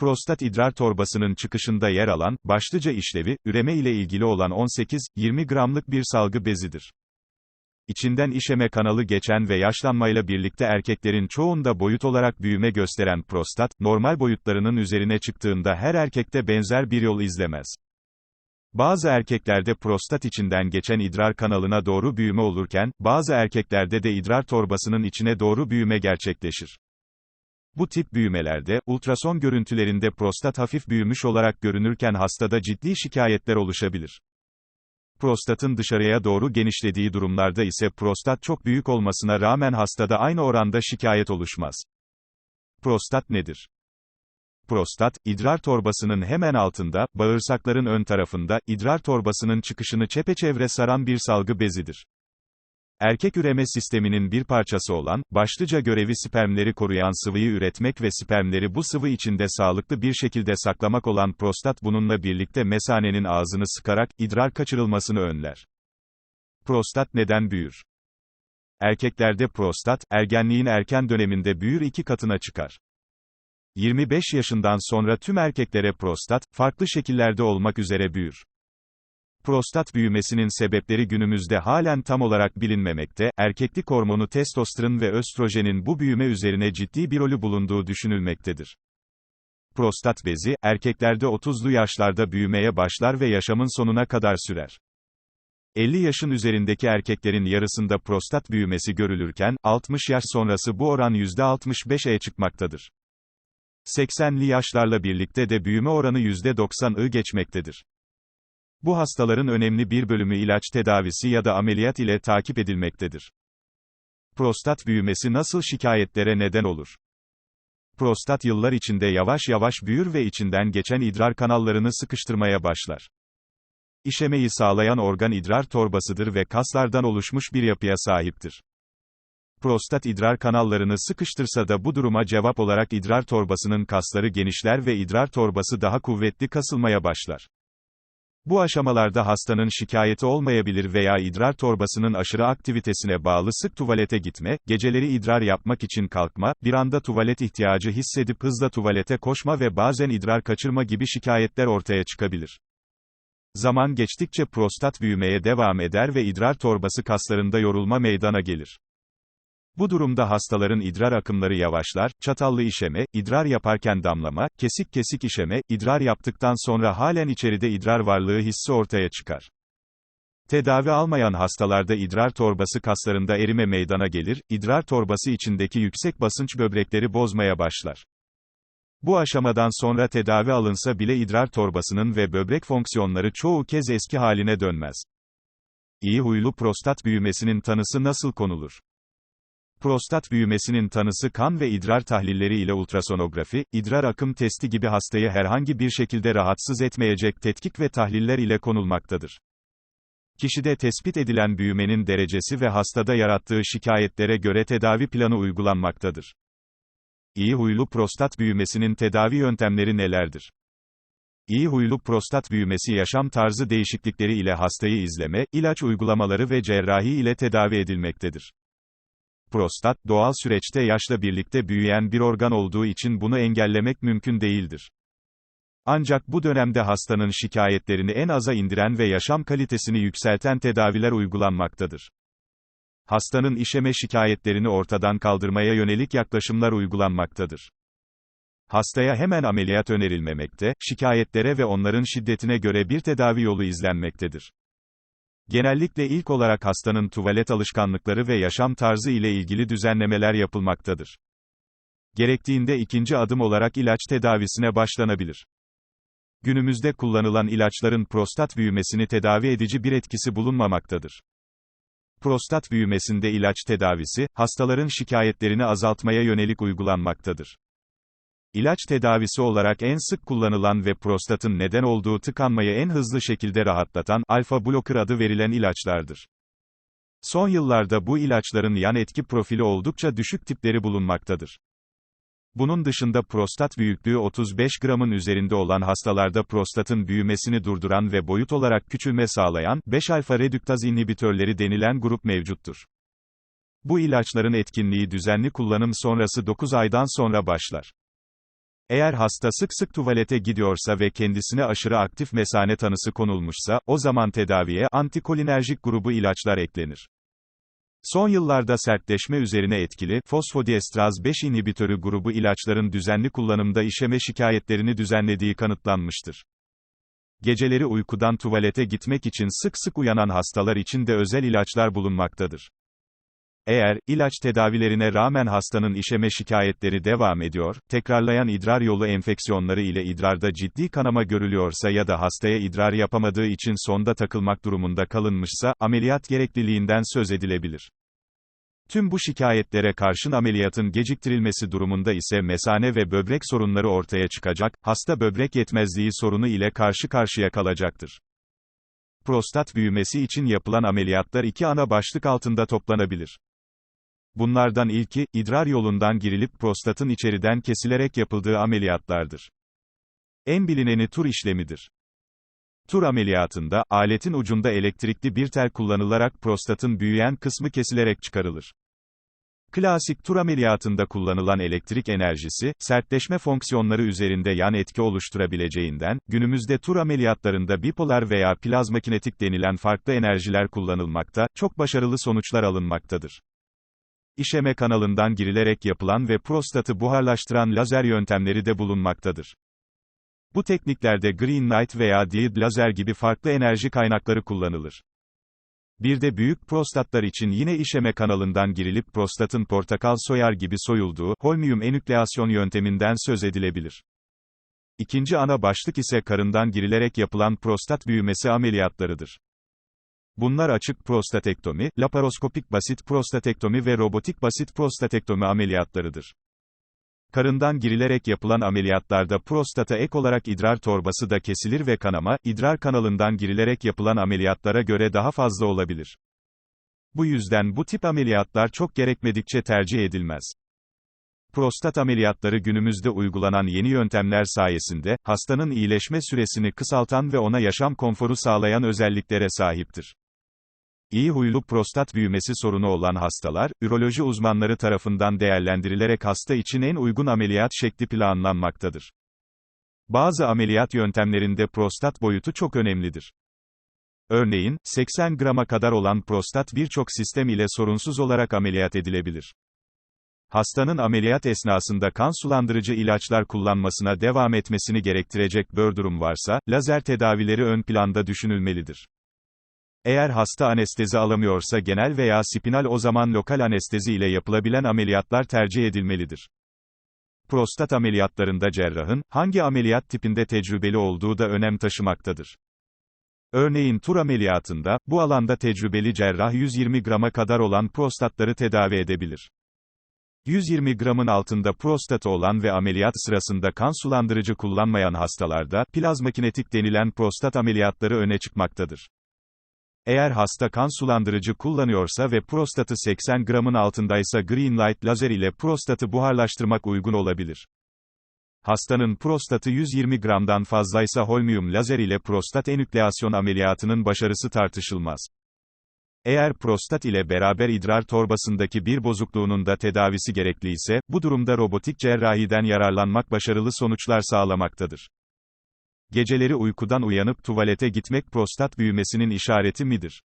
Prostat idrar torbasının çıkışında yer alan, başlıca işlevi, üreme ile ilgili olan 18-20 gramlık bir salgı bezidir. İçinden işeme kanalı geçen ve yaşlanmayla birlikte erkeklerin çoğunda boyut olarak büyüme gösteren prostat, normal boyutlarının üzerine çıktığında her erkekte benzer bir yol izlemez. Bazı erkeklerde prostat içinden geçen idrar kanalına doğru büyüme olurken, bazı erkeklerde de idrar torbasının içine doğru büyüme gerçekleşir. Bu tip büyümelerde, ultrason görüntülerinde prostat hafif büyümüş olarak görünürken hastada ciddi şikayetler oluşabilir. Prostatın dışarıya doğru genişlediği durumlarda ise prostat çok büyük olmasına rağmen hastada aynı oranda şikayet oluşmaz. Prostat nedir? Prostat, idrar torbasının hemen altında, bağırsakların ön tarafında, idrar torbasının çıkışını çepeçevre saran bir salgı bezidir. Erkek üreme sisteminin bir parçası olan, başlıca görevi spermleri koruyan sıvıyı üretmek ve spermleri bu sıvı içinde sağlıklı bir şekilde saklamak olan prostat bununla birlikte mesanenin ağzını sıkarak, idrar kaçırılmasını önler. Prostat neden büyür? Erkeklerde prostat, ergenliğin erken döneminde büyür iki katına çıkar. 25 yaşından sonra tüm erkeklere prostat, farklı şekillerde olmak üzere büyür. Prostat büyümesinin sebepleri günümüzde halen tam olarak bilinmemekte, erkeklik hormonu testosteron ve östrojenin bu büyüme üzerine ciddi bir rolü bulunduğu düşünülmektedir. Prostat bezi, erkeklerde 30'lu yaşlarda büyümeye başlar ve yaşamın sonuna kadar sürer. 50 yaşın üzerindeki erkeklerin yarısında prostat büyümesi görülürken, 60 yaş sonrası bu oran %65'e çıkmaktadır. 80'li yaşlarla birlikte de büyüme oranı %90'ı geçmektedir. Bu hastaların önemli bir bölümü ilaç tedavisi ya da ameliyat ile takip edilmektedir. Prostat büyümesi nasıl şikayetlere neden olur? Prostat yıllar içinde yavaş yavaş büyür ve içinden geçen idrar kanallarını sıkıştırmaya başlar. İşemeyi sağlayan organ idrar torbasıdır ve kaslardan oluşmuş bir yapıya sahiptir. Prostat idrar kanallarını sıkıştırsa da bu duruma cevap olarak idrar torbasının kasları genişler ve idrar torbası daha kuvvetli kasılmaya başlar. Bu aşamalarda hastanın şikayeti olmayabilir veya idrar torbasının aşırı aktivitesine bağlı sık tuvalete gitme, geceleri idrar yapmak için kalkma, bir anda tuvalet ihtiyacı hissedip hızla tuvalete koşma ve bazen idrar kaçırma gibi şikayetler ortaya çıkabilir. Zaman geçtikçe prostat büyümeye devam eder ve idrar torbası kaslarında yorulma meydana gelir. Bu durumda hastaların idrar akımları yavaşlar, çatallı işeme, idrar yaparken damlama, kesik kesik işeme, idrar yaptıktan sonra halen içeride idrar varlığı hissi ortaya çıkar. Tedavi almayan hastalarda idrar torbası kaslarında erime meydana gelir, idrar torbası içindeki yüksek basınç böbrekleri bozmaya başlar. Bu aşamadan sonra tedavi alınsa bile idrar torbasının ve böbrek fonksiyonları çoğu kez eski haline dönmez. İyi huylu prostat büyümesinin tanısı nasıl konulur? Prostat büyümesinin tanısı kan ve idrar tahlilleri ile ultrasonografi, idrar akım testi gibi hastayı herhangi bir şekilde rahatsız etmeyecek tetkik ve tahliller ile konulmaktadır. Kişide tespit edilen büyümenin derecesi ve hastada yarattığı şikayetlere göre tedavi planı uygulanmaktadır. İyi huylu prostat büyümesinin tedavi yöntemleri nelerdir? İyi huylu prostat büyümesi yaşam tarzı değişiklikleri ile hastayı izleme, ilaç uygulamaları ve cerrahi ile tedavi edilmektedir. Prostat, doğal süreçte yaşla birlikte büyüyen bir organ olduğu için bunu engellemek mümkün değildir. Ancak bu dönemde hastanın şikayetlerini en aza indiren ve yaşam kalitesini yükselten tedaviler uygulanmaktadır. Hastanın işeme şikayetlerini ortadan kaldırmaya yönelik yaklaşımlar uygulanmaktadır. Hastaya hemen ameliyat önerilmemekte, şikayetlere ve onların şiddetine göre bir tedavi yolu izlenmektedir. Genellikle ilk olarak hastanın tuvalet alışkanlıkları ve yaşam tarzı ile ilgili düzenlemeler yapılmaktadır. Gerektiğinde ikinci adım olarak ilaç tedavisine başlanabilir. Günümüzde kullanılan ilaçların prostat büyümesini tedavi edici bir etkisi bulunmamaktadır. Prostat büyümesinde ilaç tedavisi, hastaların şikayetlerini azaltmaya yönelik uygulanmaktadır. İlaç tedavisi olarak en sık kullanılan ve prostatın neden olduğu tıkanmayı en hızlı şekilde rahatlatan, alfa blocker adı verilen ilaçlardır. Son yıllarda bu ilaçların yan etki profili oldukça düşük tipleri bulunmaktadır. Bunun dışında prostat büyüklüğü 35 gramın üzerinde olan hastalarda prostatın büyümesini durduran ve boyut olarak küçülme sağlayan, 5-alfa reduktaz inhibitörleri denilen grup mevcuttur. Bu ilaçların etkinliği düzenli kullanım sonrası 9 aydan sonra başlar. Eğer hasta sık sık tuvalete gidiyorsa ve kendisine aşırı aktif mesane tanısı konulmuşsa, o zaman tedaviye antikolinerjik grubu ilaçlar eklenir. Son yıllarda sertleşme üzerine etkili, fosfodiestraz 5 inhibitörü grubu ilaçların düzenli kullanımda işeme şikayetlerini düzenlediği kanıtlanmıştır. Geceleri uykudan tuvalete gitmek için sık sık uyanan hastalar için de özel ilaçlar bulunmaktadır. Eğer, ilaç tedavilerine rağmen hastanın işeme şikayetleri devam ediyor, tekrarlayan idrar yolu enfeksiyonları ile idrarda ciddi kanama görülüyorsa ya da hastaya idrar yapamadığı için sonda takılmak durumunda kalınmışsa, ameliyat gerekliliğinden söz edilebilir. Tüm bu şikayetlere karşın ameliyatın geciktirilmesi durumunda ise mesane ve böbrek sorunları ortaya çıkacak, hasta böbrek yetmezliği sorunu ile karşı karşıya kalacaktır. Prostat büyümesi için yapılan ameliyatlar iki ana başlık altında toplanabilir. Bunlardan ilki, idrar yolundan girilip prostatın içeriden kesilerek yapıldığı ameliyatlardır. En bilineni tur işlemidir. Tur ameliyatında, aletin ucunda elektrikli bir tel kullanılarak prostatın büyüyen kısmı kesilerek çıkarılır. Klasik tur ameliyatında kullanılan elektrik enerjisi, sertleşme fonksiyonları üzerinde yan etki oluşturabileceğinden, günümüzde tur ameliyatlarında bipolar veya plazmakinetik denilen farklı enerjiler kullanılmakta, çok başarılı sonuçlar alınmaktadır. İşeme kanalından girilerek yapılan ve prostatı buharlaştıran lazer yöntemleri de bulunmaktadır. Bu tekniklerde green light veya diode lazer gibi farklı enerji kaynakları kullanılır. Bir de büyük prostatlar için yine işeme kanalından girilip prostatın portakal soyar gibi soyulduğu, holmium enükleasyon yönteminden söz edilebilir. İkinci ana başlık ise karından girilerek yapılan prostat büyümesi ameliyatlarıdır. Bunlar açık prostatektomi, laparoskopik basit prostatektomi ve robotik basit prostatektomi ameliyatlarıdır. Karından girilerek yapılan ameliyatlarda prostata ek olarak idrar torbası da kesilir ve kanama, idrar kanalından girilerek yapılan ameliyatlara göre daha fazla olabilir. Bu yüzden bu tip ameliyatlar çok gerekmedikçe tercih edilmez. Prostat ameliyatları günümüzde uygulanan yeni yöntemler sayesinde, hastanın iyileşme süresini kısaltan ve ona yaşam konforu sağlayan özelliklere sahiptir. İyi huylu prostat büyümesi sorunu olan hastalar, üroloji uzmanları tarafından değerlendirilerek hasta için en uygun ameliyat şekli planlanmaktadır. Bazı ameliyat yöntemlerinde prostat boyutu çok önemlidir. Örneğin, 80 grama kadar olan prostat birçok sistem ile sorunsuz olarak ameliyat edilebilir. Hastanın ameliyat esnasında kan sulandırıcı ilaçlar kullanmasına devam etmesini gerektirecek bir durum varsa, lazer tedavileri ön planda düşünülmelidir. Eğer hasta anestezi alamıyorsa genel veya spinal o zaman lokal anestezi ile yapılabilen ameliyatlar tercih edilmelidir. Prostat ameliyatlarında cerrahın, hangi ameliyat tipinde tecrübeli olduğu da önem taşımaktadır. Örneğin tur ameliyatında, bu alanda tecrübeli cerrah 120 grama kadar olan prostatları tedavi edebilir. 120 gramın altında prostatı olan ve ameliyat sırasında kan sulandırıcı kullanmayan hastalarda, plazmakinetik denilen prostat ameliyatları öne çıkmaktadır. Eğer hasta kan sulandırıcı kullanıyorsa ve prostatı 80 gramın altındaysa green light lazer ile prostatı buharlaştırmak uygun olabilir. Hastanın prostatı 120 gramdan fazlaysa holmium lazer ile prostat enükleasyon ameliyatının başarısı tartışılmaz. Eğer prostat ile beraber idrar torbasındaki bir bozukluğunun da tedavisi gerekliyse, bu durumda robotik cerrahiden yararlanmak başarılı sonuçlar sağlamaktadır. Geceleri uykudan uyanıp tuvalete gitmek prostat büyümesinin işareti midir?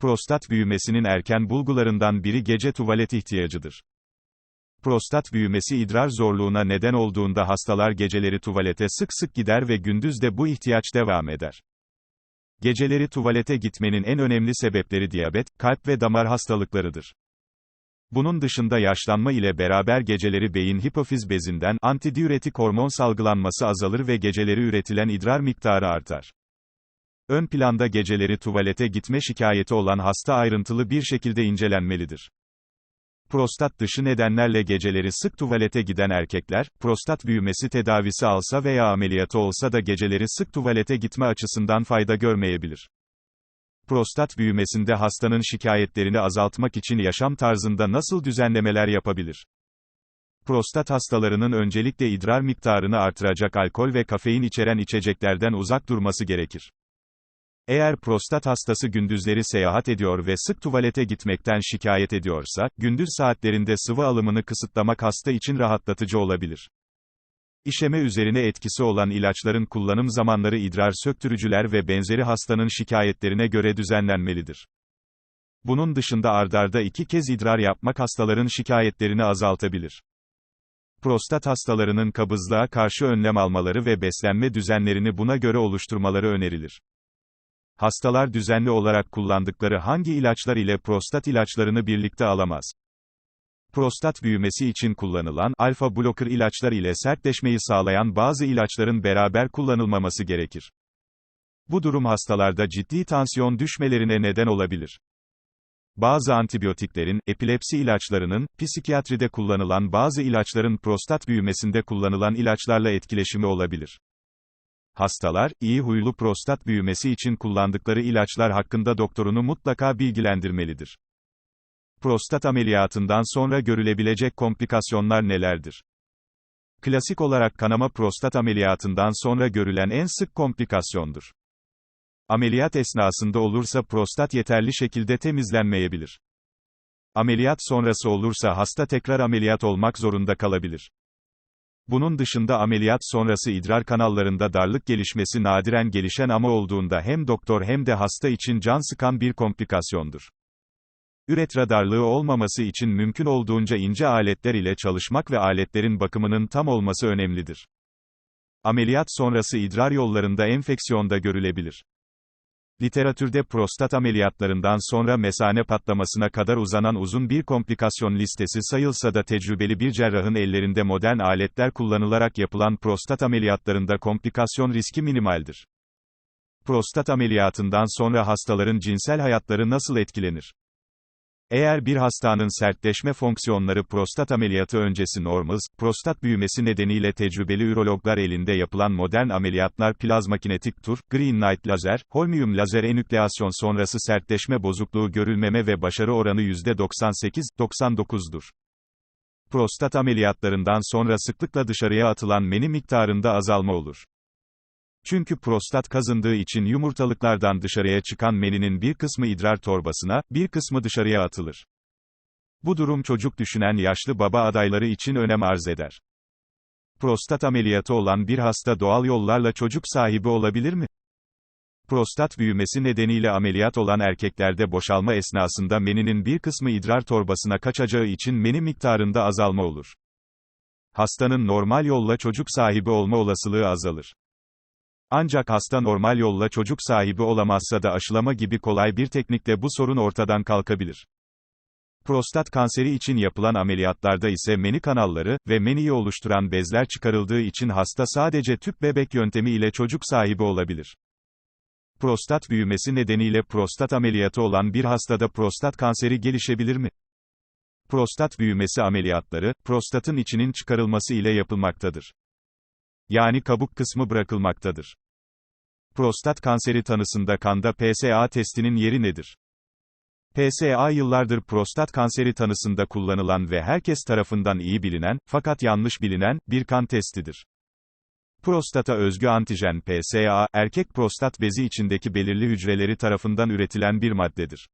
Prostat büyümesinin erken bulgularından biri gece tuvalet ihtiyacıdır. Prostat büyümesi idrar zorluğuna neden olduğunda hastalar geceleri tuvalete sık sık gider ve gündüz de bu ihtiyaç devam eder. Geceleri tuvalete gitmenin en önemli sebepleri diyabet, kalp ve damar hastalıklarıdır. Bunun dışında yaşlanma ile beraber geceleri beyin hipofiz bezinden antidiüretik hormon salgılanması azalır ve geceleri üretilen idrar miktarı artar. Ön planda geceleri tuvalete gitme şikayeti olan hasta ayrıntılı bir şekilde incelenmelidir. Prostat dışı nedenlerle geceleri sık tuvalete giden erkekler, prostat büyümesi tedavisi alsa veya ameliyatı olsa da geceleri sık tuvalete gitme açısından fayda görmeyebilir. Prostat büyümesinde hastanın şikayetlerini azaltmak için yaşam tarzında nasıl düzenlemeler yapabilir? Prostat hastalarının öncelikle idrar miktarını artıracak alkol ve kafein içeren içeceklerden uzak durması gerekir. Eğer prostat hastası gündüzleri seyahat ediyor ve sık tuvalete gitmekten şikayet ediyorsa, gündüz saatlerinde sıvı alımını kısıtlamak hasta için rahatlatıcı olabilir. İşeme üzerine etkisi olan ilaçların kullanım zamanları idrar söktürücüler ve benzeri hastanın şikayetlerine göre düzenlenmelidir. Bunun dışında ardarda iki kez idrar yapmak hastaların şikayetlerini azaltabilir. Prostat hastalarının kabızlığa karşı önlem almaları ve beslenme düzenlerini buna göre oluşturmaları önerilir. Hastalar düzenli olarak kullandıkları hangi ilaçlar ile prostat ilaçlarını birlikte alamaz? Prostat büyümesi için kullanılan alfa blocker ilaçlar ile sertleşmeyi sağlayan bazı ilaçların beraber kullanılmaması gerekir. Bu durum hastalarda ciddi tansiyon düşmelerine neden olabilir. Bazı antibiyotiklerin, epilepsi ilaçlarının, psikiyatride kullanılan bazı ilaçların prostat büyümesinde kullanılan ilaçlarla etkileşimi olabilir. Hastalar, iyi huylu prostat büyümesi için kullandıkları ilaçlar hakkında doktorunu mutlaka bilgilendirmelidir. Prostat ameliyatından sonra görülebilecek komplikasyonlar nelerdir? Klasik olarak kanama prostat ameliyatından sonra görülen en sık komplikasyondur. Ameliyat esnasında olursa prostat yeterli şekilde temizlenmeyebilir. Ameliyat sonrası olursa hasta tekrar ameliyat olmak zorunda kalabilir. Bunun dışında ameliyat sonrası idrar kanallarında darlık gelişmesi nadiren gelişen ama olduğunda hem doktor hem de hasta için can sıkan bir komplikasyondur. Üretra darlığı olmaması için mümkün olduğunca ince aletler ile çalışmak ve aletlerin bakımının tam olması önemlidir. Ameliyat sonrası idrar yollarında enfeksiyon da görülebilir. Literatürde prostat ameliyatlarından sonra mesane patlamasına kadar uzanan uzun bir komplikasyon listesi sayılsa da tecrübeli bir cerrahın ellerinde modern aletler kullanılarak yapılan prostat ameliyatlarında komplikasyon riski minimaldir. Prostat ameliyatından sonra hastaların cinsel hayatları nasıl etkilenir? Eğer bir hastanın sertleşme fonksiyonları prostat ameliyatı öncesi normaz, prostat büyümesi nedeniyle tecrübeli ürologlar elinde yapılan modern ameliyatlar plazmakinetik tur, green light lazer, holmium lazer enükleasyon sonrası sertleşme bozukluğu görülmeme ve başarı oranı %98-99'dur. Prostat ameliyatlarından sonra sıklıkla dışarıya atılan meni miktarında azalma olur. Çünkü prostat kazındığı için yumurtalıklardan dışarıya çıkan meninin bir kısmı idrar torbasına, bir kısmı dışarıya atılır. Bu durum çocuk düşünen yaşlı baba adayları için önem arz eder. Prostat ameliyatı olan bir hasta doğal yollarla çocuk sahibi olabilir mi? Prostat büyümesi nedeniyle ameliyat olan erkeklerde boşalma esnasında meninin bir kısmı idrar torbasına kaçacağı için meni miktarında azalma olur. Hastanın normal yolla çocuk sahibi olma olasılığı azalır. Ancak hasta normal yolla çocuk sahibi olamazsa da aşılama gibi kolay bir teknikle bu sorun ortadan kalkabilir. Prostat kanseri için yapılan ameliyatlarda ise meni kanalları ve meniyi oluşturan bezler çıkarıldığı için hasta sadece tüp bebek yöntemi ile çocuk sahibi olabilir. Prostat büyümesi nedeniyle prostat ameliyatı olan bir hastada prostat kanseri gelişebilir mi? Prostat büyümesi ameliyatları, prostatın içinin çıkarılması ile yapılmaktadır. Yani kabuk kısmı bırakılmaktadır. Prostat kanseri tanısında kanda PSA testinin yeri nedir? PSA yıllardır prostat kanseri tanısında kullanılan ve herkes tarafından iyi bilinen, fakat yanlış bilinen, bir kan testidir. Prostata özgü antijen PSA, erkek prostat bezi içindeki belirli hücreleri tarafından üretilen bir maddedir.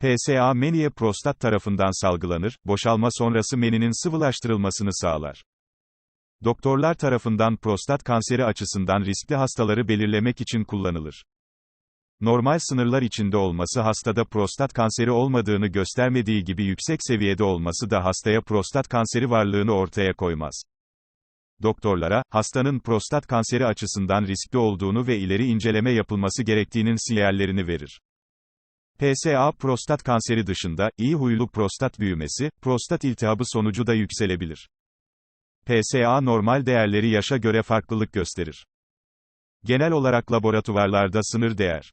PSA meniye prostat tarafından salgılanır, boşalma sonrası meninin sıvılaştırılmasını sağlar. Doktorlar tarafından prostat kanseri açısından riskli hastaları belirlemek için kullanılır. Normal sınırlar içinde olması hastada prostat kanseri olmadığını göstermediği gibi yüksek seviyede olması da hastaya prostat kanseri varlığını ortaya koymaz. Doktorlara, hastanın prostat kanseri açısından riskli olduğunu ve ileri inceleme yapılması gerektiğinin sinyallerini verir. PSA prostat kanseri dışında, iyi huylu prostat büyümesi, prostat iltihabı sonucu da yükselebilir. PSA normal değerleri yaşa göre farklılık gösterir. Genel olarak laboratuvarlarda sınır değer